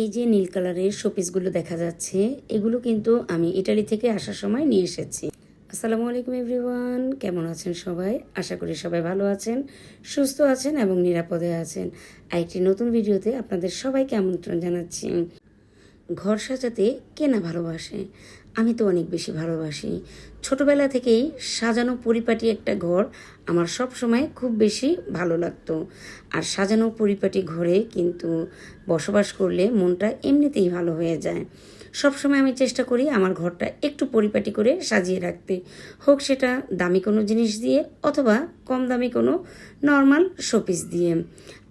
এই যে নীল কালারের শোপিসগুলো দেখা যাচ্ছে, এগুলো কিন্তু আমি ইটালি থেকে আসার সময় নিয়ে এসেছি। আসসালামু আলাইকুম এভরিওয়ান, কেমন আছেন সবাই? আশা করি সবাই ভালো আছেন, সুস্থ আছেন এবং নিরাপদে আছেন। আরেকটি নতুন ভিডিওতে আপনাদের সবাইকে আমন্ত্রণ জানাচ্ছি। ঘর সাজাতে কেনা ভালোবাসে? আমি তো অনেক বেশি ভালোবাসি। ছোটবেলা থেকেই সাজানো পরিপাটি একটা ঘর আমার সব সময় খুব বেশি ভালো লাগতো। আর সাজানো পরিপাটি ঘরে কিন্তু বসবাস করলে মনটা এমনিতেই ভালো হয়ে যায়। সব সময় আমি চেষ্টা করি আমার ঘরটা একটু পরিপাটি করে সাজিয়ে রাখতে। হোক সেটা দামি কোনো জিনিস দিয়ে অথবা কম দামি কোনো নর্মাল শোপিস দিয়ে।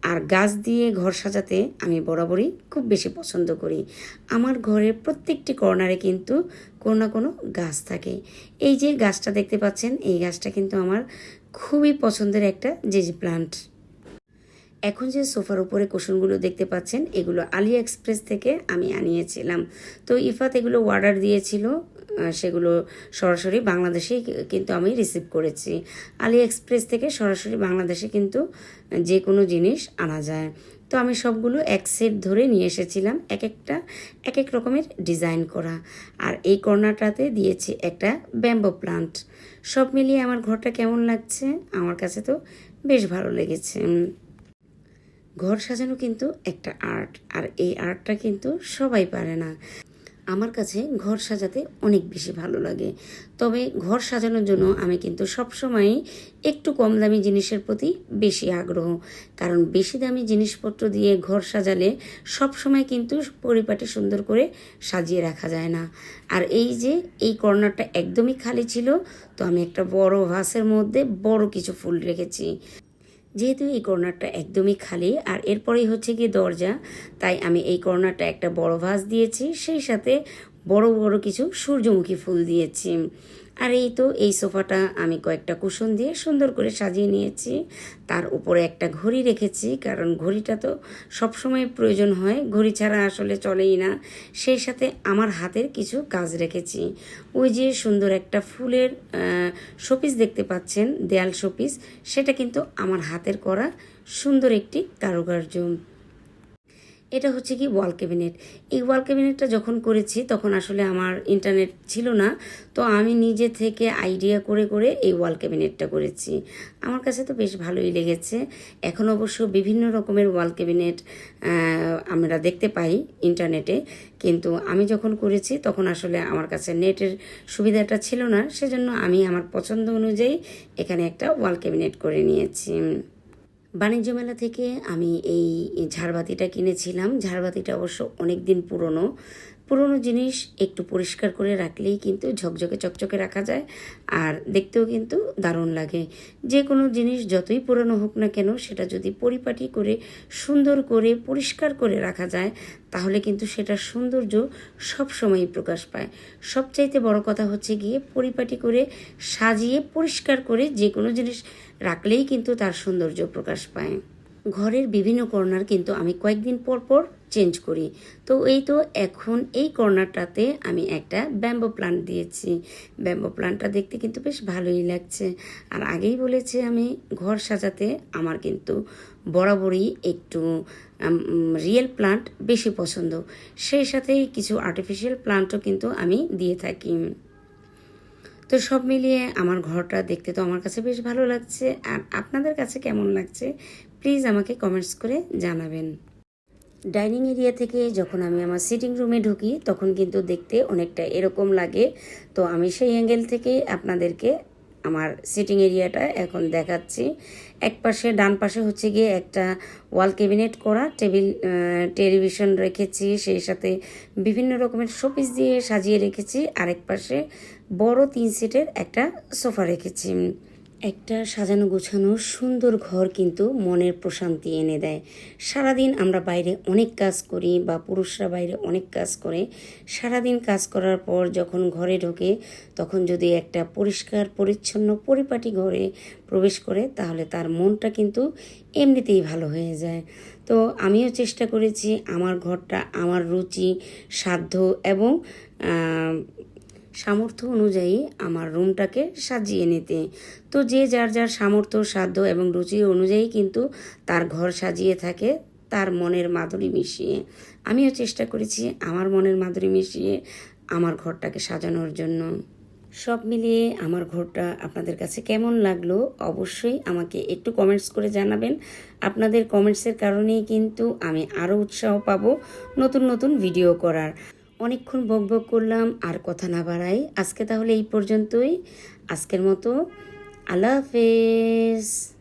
আর গাছ দিয়ে ঘর সাজাতে আমি বরাবরই খুব বেশি পছন্দ করি। আমার ঘরের প্রত্যেকটি কর্নারে কিন্তু কোনো না কোনো গাছ থাকে। এই যে গাছটা দেখতে পাচ্ছেন, এই গাছটা কিন্তু আমার খুবই পছন্দের একটা জেজ প্লান্ট এখন যে সোফার উপরে কুশনগুলো দেখতে পাচ্ছেন, এগুলো আলি এক্সপ্রেস থেকে আমি আনিয়েছিলাম। তো ইফাত এগুলো অর্ডার দিয়েছিল সেগুলো সরাসরি বাংলাদেশেই কিন্তু আমি রিসিভ করেছি। আলি এক্সপ্রেস থেকে সরাসরি বাংলাদেশে কিন্তু যে কোনো জিনিস আনা যায়। তো আমি সবগুলো এক সেট ধরে নিয়ে এসেছিলাম এক একটা এক এক রকমের ডিজাইন করা। আর এই কর্নারটাতে দিয়েছি একটা ব্যাম্বো প্লান্ট সব মিলিয়ে আমার ঘরটা কেমন লাগছে? আমার কাছে তো বেশ ভালো লেগেছে। ঘর সাজানো কিন্তু একটা আর্ট আর এই আর্টটা কিন্তু সবাই পারে না। আমার কাছে ঘর সাজাতে অনেক বেশি ভালো লাগে। তবে ঘর সাজানোর জন্য আমি কিন্তু সবসময়ই একটু কম দামি জিনিসের প্রতি বেশি আগ্রহ। কারণ বেশি দামি জিনিসপত্র দিয়ে ঘর সাজালে সবসময় কিন্তু পরিপাটি সুন্দর করে সাজিয়ে রাখা যায় না। আর এই যে এই কর্নারটা একদমই খালি ছিল, তো আমি একটা বড় ভাসের মধ্যে বড় কিছু ফুল রেখেছি। যেহেতু এই কর্নারটা একদমই খালি, আর এরপরেই হচ্ছে গিয়ে দরজা, তাই আমি এই কর্নারটা একটা বড় ভাস দিয়েছি, সেই সাথে বড় বড় কিছু সূর্যমুখী ফুল দিয়েছি। আর এই তো, এই সোফাটা আমি কয়েকটা কুশন দিয়ে সুন্দর করে সাজিয়ে নিয়েছি। তার উপরে একটা ঘড়ি রেখেছি, কারণ ঘড়িটা তো সবসময় প্রয়োজন হয়। ঘড়ি ছাড়া আসলে চলেই না। সেই সাথে আমার হাতের কিছু কাজ রেখেছি। ওই যে সুন্দর একটা ফুলের শোপিস দেখতে পাচ্ছেন, দেয়াল শোপিস। সেটা কিন্তু আমার হাতের করা সুন্দর একটি কারুকার্য। এটা হচ্ছে কি ওয়াল ক্যাবিনেট এই ওয়াল ক্যাবিনেটটা যখন করেছি, তখন আসলে আমার ইন্টারনেট ছিল না, তো আমি নিজে থেকে আইডিয়া করে করে এই ওয়াল ক্যাবিনেটটা করেছি। আমার কাছে তো বেশ ভালোই লেগেছে। এখন অবশ্য বিভিন্ন রকমের ওয়াল ক্যাবিনেট আমরা দেখতে পাই ইন্টারনেটে কিন্তু আমি যখন করেছি, তখন আসলে আমার কাছে নেটের সুবিধাটা ছিল না। সেজন্য আমি আমার পছন্দ অনুযায়ী এখানে একটা ওয়াল ক্যাবিনেট করে নিয়েছি। বাণিজ্য মেলা থেকে আমি এই ঝাড়বাতিটা কিনেছিলাম। ঝাড়বাতিটা অবশ্য অনেক দিন পুরনো। পুরনো জিনিস একটু পরিষ্কার করে রাখলেই কিন্তু ঝকঝকে চকচকে রাখা যায়, আর দেখতেও কিন্তু দারুণ লাগে। যে কোনো জিনিস যতই পুরনো হোক না কেন, সেটা যদি পরিপাটি করে, সুন্দর করে, পরিষ্কার করে রাখা যায়, তাহলে কিন্তু সেটার সৌন্দর্য সব সময়ই প্রকাশ পায়। সবচাইতে বড় কথা হচ্ছে গিয়ে পরিপাটি করে, সাজিয়ে, পরিষ্কার করে যে কোনো জিনিস রাখলেই কিন্তু তার সৌন্দর্য প্রকাশ পায়। ঘরের বিভিন্ন কর্নার কিন্তু আমি কয়েকদিন পর পর চেঞ্জ করি। তো এই তো এখন এই কর্নারটাতে আমি একটা ব্যাম্বো প্লান্ট দিয়েছি। ব্যাম্বো প্লান্টটা দেখতে কিন্তু বেশ ভালোই লাগছে। আর আগেই বলেছি আমি, ঘর সাজাতে আমার কিন্তু বরাবরই একটু রিয়েল প্লান্ট বেশি পছন্দ। সেই সাথে কিছু আর্টিফিশিয়াল প্লান্টও কিন্তু আমি দিয়ে থাকি। তো সব মিলিয়ে আমার ঘরটা দেখতে তো আমার কাছে বেশ ভালো লাগছে। আর আপনাদের কাছে কেমন লাগছে? প্লিজ আমাকে কমেন্টস করে জানাবেন। ডাইনিং এরিয়া থেকে যখন আমি আমার সিটিং রুমে ঢুকি, তখন কিন্তু দেখতে অনেকটা এরকম লাগে। তো আমি সেই অ্যাঙ্গেল থেকে আপনাদেরকে আমার সিটিং এরিয়াটা এখন দেখাচ্ছি। এক পাশে, ডান পাশে হচ্ছে গিয়ে একটা ওয়াল ক্যাবিনেট করা, টেবিল টেলিভিশন রেখেছি, সেই সাথে বিভিন্ন রকমের শোপিস দিয়ে সাজিয়ে রেখেছি। আরেক পাশে বড় তিন সিটের একটা সোফা রেখেছি। একটা সাজানো গোছানো সুন্দর ঘর কিন্তু মনের প্রশান্তি এনে দেয়। সারাদিন আমরা বাইরে অনেক কাজ করি বা পুরুষরা বাইরে অনেক কাজ করে। সারাদিন কাজ করার পর যখন ঘরে ঢোকে, তখন যদি একটা পরিষ্কার, পরিচ্ছন্ন, পরিপাটি ঘরে প্রবেশ করে, তাহলে তার মনটা কিন্তু এমনিতেই ভালো হয়ে যায়। তো আমিও চেষ্টা করেছি আমার ঘরটা, আমার রুচি, সাধ্য এবং সামর্থ্য অনুযায়ী আমার রুমটাকে সাজিয়ে নিতে। তো যে যার যার সামর্থ্য, সাধ্য এবং রুচি অনুযায়ী কিন্তু তার ঘর সাজিয়ে থাকে, তার মনের মাধুরী মিশিয়ে। আমিও চেষ্টা করেছি আমার মনের মাধুরী মিশিয়ে আমার ঘরটাকে সাজানোর জন্য। সব মিলিয়ে আমার ঘরটা আপনাদের কাছে কেমন লাগল অবশ্যই আমাকে একটু কমেন্টস করে জানাবেন। আপনাদের কমেন্টসের কারণেই কিন্তু আমি আরও উৎসাহ পাবো নতুন নতুন ভিডিও করার। অনেকক্ষণ বক বক করলাম, আর কথা না বাড়াই। আজকে তাহলে এই পর্যন্তই। আজকের মতো আল্লাহ হাফেজ।